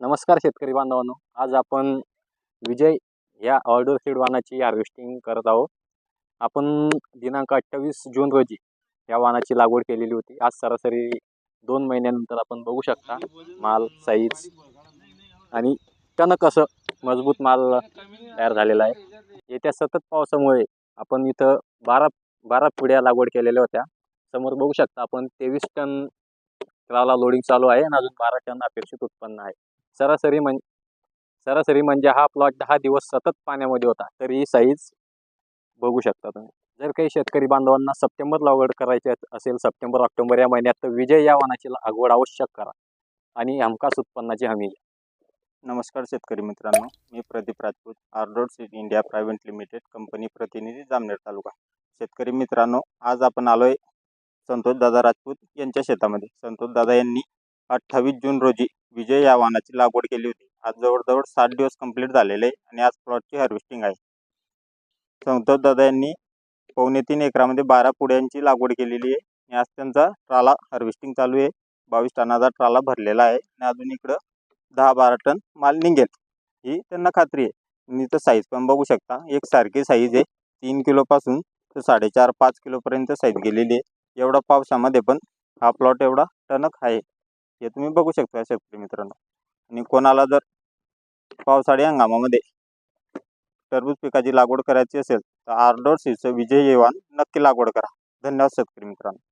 नमस्कार शेतकरी बांधवांनो. आज आपण विजय या ऑर्डर सीड वाहनाची हार्वेस्टिंग करत आहोत. आपण दिनांक अठ्ठावीस जून रोजी या वाहनाची लागवड केलेली होती. आज सरासरी दोन महिन्यानंतर आपण बघू शकता माल साईज आणि टणक असं मजबूत माल तयार झालेला आहे. येत्या सतत पावसामुळे आपण इथं बारा बारा पिढ्या लागवड केलेल्या होत्या. समोर बघू शकता आपण तेवीस टन ट्राला लोडिंग चालू आहे आणि अजून बारा टन अपेक्षित उत्पन्न आहे. सरासरी म्हण सरासरी म्हणजे हा प्लॉट दहा दिवस सतत पाण्यामध्ये होता. तरी साईज बघू शकता तुम्ही. जर काही शेतकरी बांधवांना सप्टेंबर लागवड करायची असेल सप्टेंबर ऑक्टोबर या महिन्यात तर विजय या वनाची लागवड आवश्यक करा. आणि हमखास उत्पन्नाची हमी घ्या. नमस्कार शेतकरी मित्रांनो. मी प्रदीप राजपूत आरडोड सीट इंडिया प्रायव्हेट लिमिटेड कंपनी प्रतिनिधी जामनेर तालुका. शेतकरी मित्रांनो आज आपण आलोय संतोष दादा राजपूत यांच्या शेतामध्ये. संतोष दादा यांनी अठ्ठावीस जून रोजी विजय या वाहनाची लागवड केली होती. आज जवळजवळ सात दिवस कंप्लीट झालेले आहे आणि आज प्लॉटची हार्वेस्टिंग आहे. संतोष दादा यांनी पावणे तीन एकरामध्ये बारा पुड्यांची लागवड केलेली आहे आणि आज त्यांचा ट्राला हार्वेस्टिंग चालू आहे. बावीस टनाचा ट्राला भरलेला आहे आणि अजून इकडं दहा बारा टन माल निघेल. ही त्यांना खात्री आहे. आणि तर साईज पण बघू शकता. एक सारखी साईज आहे. तीन किलोपासून तर साडेचार पाच किलोपर्यंत साईज गेलेली आहे. एवढा पावसामध्ये पण हा प्लॉट एवढा टणक आहे. हे तुम्ही बघू शकता शेतकरी मित्रांनो. आणि कोणाला जर पावसाळी हंगामामध्ये टरबूज पिकाची लागवड करायची असेल तर आर्डोर सीचं विजय येवान नक्की लागवड करा. धन्यवाद शेतकरी मित्रांनो.